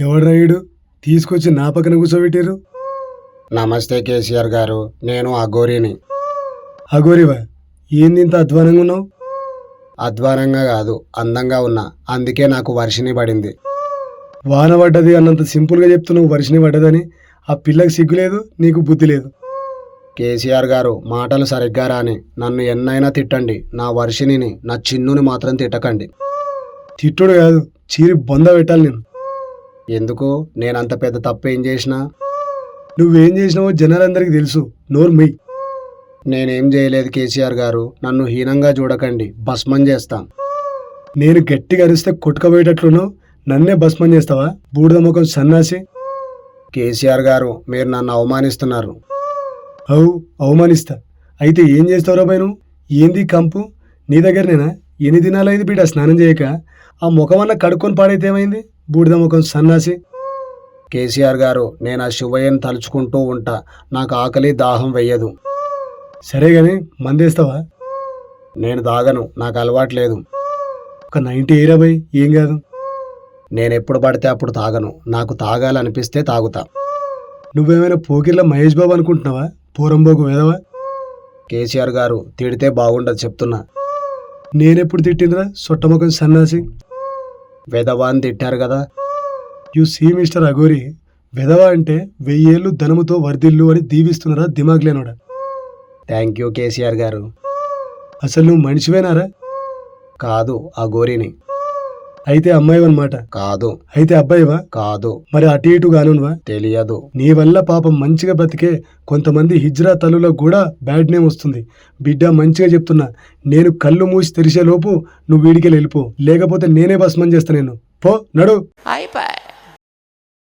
ఎవడు రైడు తీసుకొచ్చి నా పక్కన కూర్చోబెట్టారు నమస్తే కేసీఆర్ గారు నేను అఘోరిని. అగోరివా ఏంది ఇంత అధ్వానంగా ఉన్నావు? అధ్వానంగా కాదు అందంగా ఉన్నా. అందుకే నాకు వర్షిని పడింది. వాన పడ్డది అన్నంత సింపుల్గా చెప్తున్నావు వర్షిని పడ్డదని. ఆ పిల్లకి సిగ్గు లేదు నీకు బుద్ధి లేదు. కేసీఆర్ గారు మాటలు సరిగ్గా రాని. నన్ను ఎన్నైనా తిట్టండి. నా వర్షినిని నా చిన్నుని మాత్రం తిట్టకండి. తిట్టుడు కాదు చీరి బొంద పెట్టాలి నేను. ఎందుకు? నేనంత పెద్ద తప్పు ఏం చేసినా? నువ్వేం చేసినావో జనాలందరికీ తెలుసు. నోరు నేనేం చేయలేదు కేసీఆర్ గారు. నన్ను హీనంగా చూడకండి. భస్మం చేస్తాం. నేను గట్టిగా అరిస్తే కొట్టుకపోయేటట్లున్నావు? నన్నే భస్మం చేస్తావా? బూడిద ముఖం సన్నాసి. కేసీఆర్ గారు మీరు నన్ను అవమానిస్తున్నారు. అవు అవమానిస్తా. అయితే ఏం చేస్తావురా భయ్ నువ్వు ఏంది కంపు? నీ దగ్గరనేనా? ఎన్ని దినాలైంది బిడ్డ స్నానం చేయక? ఆ ముఖమన్న కడుక్కొని పాడైతే ఏమైంది? బూడిద ముఖం సన్నాసి. కేసీఆర్ గారు నేను ఆ శివయ్యను తలుచుకుంటూ ఉంటా. నాకు ఆకలి దాహం వెయ్యదు. సరే గాని మందేస్తావా? నేను తాగను నాకు అలవాట్లేదు ఒక నైంటీ ఇరవై ఏం కాదు. నేను ఎప్పుడు పడితే అప్పుడు తాగను. నాకు తాగాలనిపిస్తే తాగుతా. నువ్వేమైనా పోకిర్ల మహేష్ బాబు అనుకుంటున్నావా? పూరంబోకు వేదవా? కేసీఆర్ గారు తిడితే బాగుండదు చెప్తున్నా. నేనెప్పుడు తిట్టిందిరా? సొట్టముఖం సన్నాసి. వెధవా అని తిట్టారు కదా. యు సీ మిస్టర్ అగోరి వెధవ అంటే వెయ్యేళ్ళు ధనముతో వర్ధిల్లు అని దీవిస్తున్నారా దిమాగ్ లేనోడా థ్యాంక్ యూ కేసీఆర్ గారు. అసలు నువ్వు మనిషివేనారా? కాదు ఆ గోరిని అయితే అమ్మాయి అనమాట కాదు. అయితే అబ్బాయివా? కాదు. మరి అటు ఇటు గానువా తెలియదు. నీ వల్ల పాపం మంచిగా బ్రతికే కొంతమంది హిజ్రా తల్లులకు కూడా బ్యాడ్ నేమ్ వస్తుంది. బిడ్డ మంచిగా చెప్తున్నా నేను కళ్ళు మూసి తెరిచేలోపు నువ్వు వీడికి వెళ్ళిపో. లేకపోతే నేనే భస్మం చేస్తా నేను పో నడు. అయిపోయి.